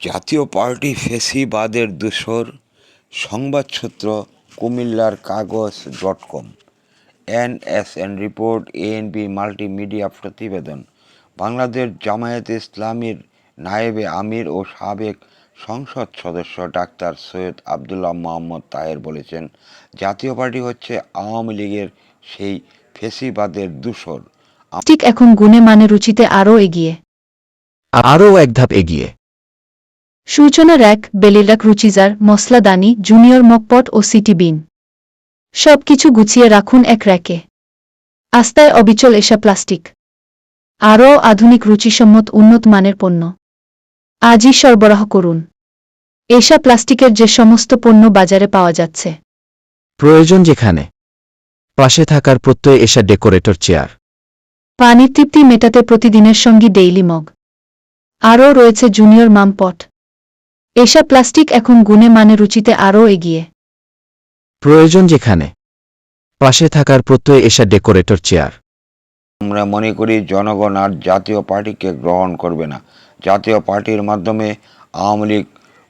জাতীয় পার্টি ফেসিবাদের দূষর সংবাদসূত্র কুমিল্লার Kagoj dot com NSN report ANB multimedia প্রতিবেদন বাংলাদেশ জামায়াতে ইসলামীর নায়েবে আমির ও সাবেক সংসদ সদস্য ডাক্তার সৈয়দ আবদুল্লাহ মোহাম্মদ তাহের বলেছেন জাতীয় পার্টি হচ্ছে আওয়ামী লীগের সেই ফেসিবাদের দূষর ঠিক এখন গুণে মানে রুচিতে আরও এগিয়ে। আরও এক ধাপ এগিয়ে। সূচনা র্যাক বেলিলাক রুচিজার মসলাদানি জুনিয়র মকপট ও সিটি বিন। সব কিছু গুছিয়ে রাখুন এক র্যাকে। আস্তায় অবিচল এসা প্লাস্টিক। আরও আধুনিক রুচিসম্মত উন্নত মানের পণ্য। আজই সরবরাহ করুন। এসা প্লাস্টিকের যে সমস্ত পণ্য বাজারে পাওয়া যাচ্ছে। প্রয়োজন যেখানে। পাশে থাকার প্রত্যয়ে এসা ডেকোরেটর চেয়ার। পানির তৃপ্তি মেটাতে প্রতিদিনের সঙ্গী ডেইলি মগ। আরও রয়েছে জুনিয়র মামপট। এসা প্লাস্টিক এখন গুণে মানে রুচিতে আরও এগিয়ে। প্রয়োজন যেখানে পাশে থাকার প্রত্যয়ে এসা ডেকোরেটর চেয়ার। আমরা মনে করি জনগণ আর জাতীয় পার্টিকে গ্রহণ করবে না। জাতীয় পার্টির মাধ্যমে আওয়ামী লীগ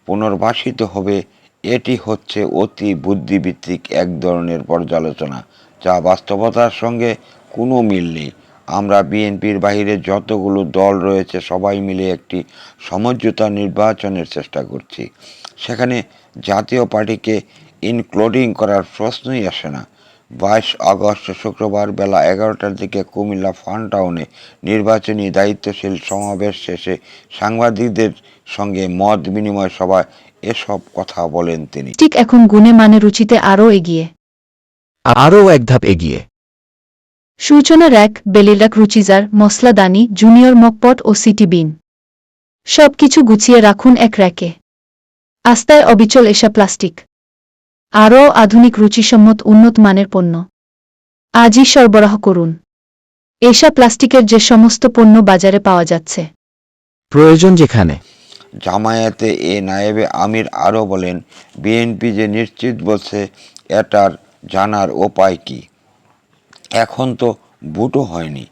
পুনর্বাসিত হবে এটি হচ্ছে অতি বুদ্ধিভিত্তিক এক ধরনের পর্যালোচনা যা বাস্তবতার সঙ্গে কোনো মিল নেই। আমরা বিএনপির বাইরে যতগুলো দল রয়েছে সবাই মিলে একটি সমঝোতা নির্বাচনের চেষ্টা করছি। সেখানে জাতীয় পার্টিকে ইনক্লুডিং করার প্রশ্নই আসে না। বাইশ আগস্ট শুক্রবার বেলা এগারোটার দিকে কুমিল্লা ফান টাউনে নির্বাচনী দায়িত্বশীল সমাবেশ শেষে সাংবাদিকদের সঙ্গে মত বিনিময় সভায় এসব কথা বলেন তিনি। ঠিক এখন গুণে মানে রুচিতে আরও এগিয়ে। আরও এক ধাপ এগিয়ে। সূচনা র্যাক বেলিলাক রুচিজার মসলাদানি জুনিয়র মকপট ও সিটি বিন। সব কিছু গুছিয়ে রাখুন এক র্যাকে। আস্তায় অবিচল এসা প্লাস্টিক। আরও আধুনিক রুচিসম্মত উন্নত মানের পণ্য। আজই সরবরাহ করুন। এসা প্লাস্টিকের যে সমস্ত পণ্য বাজারে পাওয়া যাচ্ছে। প্রয়োজন যেখানে। জামায়াতে এ নায়েবে আমির আরও বলেন বিএনপি যে নিশ্চিত বলছে এটার জানার উপায় কি? এখন তো ভোটও হয়নি।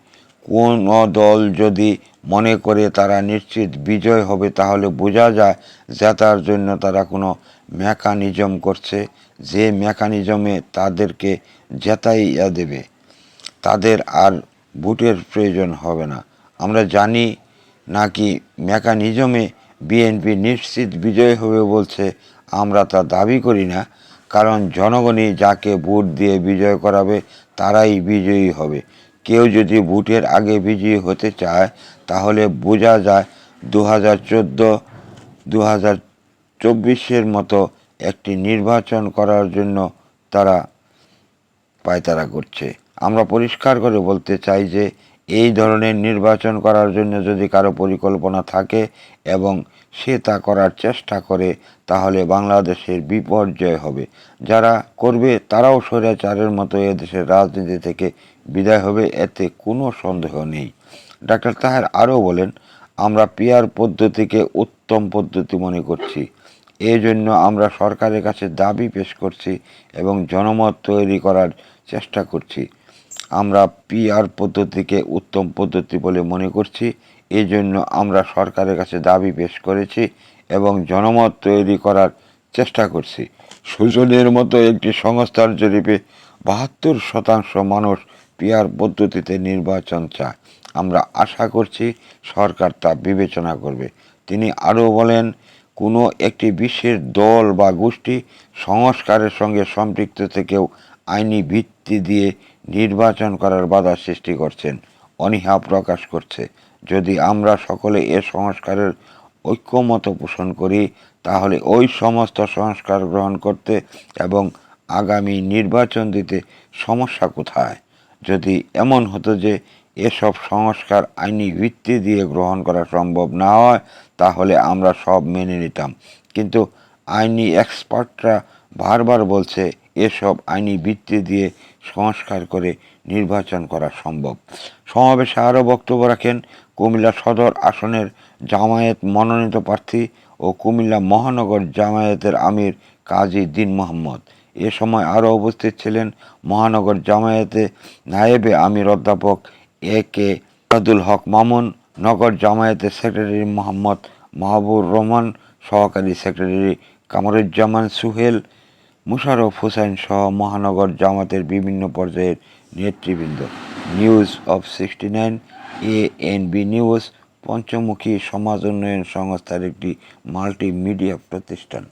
কোন দল যদি মনে করে তারা নিশ্চিত বিজয় হবে, তাহলে বোঝা যায় জেতার জন্য তারা কোনো মেকানিজম করছে। যে মেকানিজমে তাদেরকে জেতাইয়া দেবে, তাদের আর ভোটের প্রয়োজন হবে না। আমরা জানি নাকি মেকানিজমে বিএনপি নিশ্চিত বিজয় হবে বলছে, আমরা তা দাবি করি না। কারণ জনগণই যাকে ভোট দিয়ে বিজয় করাবে তারাই বিজয়ী হবে। কেউ যদি ভোটের আগে বিজয়ী হতে চায়, তাহলে বোঝা যায় দু হাজার চোদ্দ দু হাজার চব্বিশের মতো একটি নির্বাচন করার জন্য তারা পায়তারা করছে। আমরা পরিষ্কার করে বলতে চাই যে, এই ধরনের নির্বাচন করার জন্য যদি কারও পরিকল্পনা থাকে এবং সে তা করার চেষ্টা করে, তাহলে বাংলাদেশের বিপর্যয় হবে। যারা করবে, তারাও স্বৈরাচারের মতো এদেশের রাজনীতি থেকে বিদায় হবে, এতে কোনো সন্দেহ নেই। ডাক্তার তাহের আরও বলেন, আমরা পিয়ার পদ্ধতিকে উত্তম পদ্ধতি মনে করছি। জন্য আমরা সরকারের কাছে দাবি পেশ করছি এবং জনমত তৈরি করার চেষ্টা করছি। আমরা পিআর পদ্ধতিকে উত্তম পদ্ধতি বলে মনে করছি এই জন্য আমরা সরকারের কাছে দাবি পেশ করেছি এবং জনমত তৈরি করার চেষ্টা করছি। সুজনের মতো একটি সংস্থার জরিপে বাহাত্তর শতাংশ মানুষ পিয়ার পদ্ধতিতে নির্বাচন চায়। আমরা আশা করছি সরকার তা বিবেচনা করবে। তিনি আরও বলেন, কোনো একটি বিশেষ দল বা গোষ্ঠী সংস্কারের সঙ্গে সম্পৃক্ত থেকেও আইনি ভিত্তি দিয়ে নির্বাচন করার বাধা সৃষ্টি করছেন, অনীহা প্রকাশ করছে। যদি আমরা সকলে এ সংস্কারের ঐক্যমত পোষণ করি, তাহলে ওই সমস্ত সংস্কার গ্রহণ করতে এবং আগামী নির্বাচন দিতে সমস্যা কোথায়? যদি এমন হতো যে এসব সংস্কার আইনি ভিত্তি দিয়ে গ্রহণ করা সম্ভব না হয়, তাহলে আমরা সব মেনে নিতাম। কিন্তু আইনি এক্সপার্টরা বারবার বলছে এসব আইনি ভিত্তি দিয়ে সংস্কার করে নির্বাচন করা সম্ভব। সমাবেশে আরও বক্তব্য রাখেন কুমিল্লা সদর আসনের জামায়াত মনোনীত প্রার্থী ও কুমিল্লা মহানগর জামায়াতের আমির কাজী দিন মোহাম্মদ। এ সময় আরও উপস্থিত ছিলেন মহানগর জামায়াতে নায়েবে আমির অধ্যাপক এ কে আব্দুল হক মামুন, নগর জামায়াতের সেক্রেটারি মোহাম্মদ মাহবুর রহমান, সহকারী সেক্রেটারি কামরুজ্জামান সুহেল মুশারফ হোসেন সহ মহানগর জামাতের বিভিন্ন পর্যায়ের নেতৃবৃন্দ। News of sixty nine A N B news, পঞ্চমুখী সমাজ উন্নয়ন সংস্থার একটি মাল্টিমিডিয়া প্রতিষ্ঠান।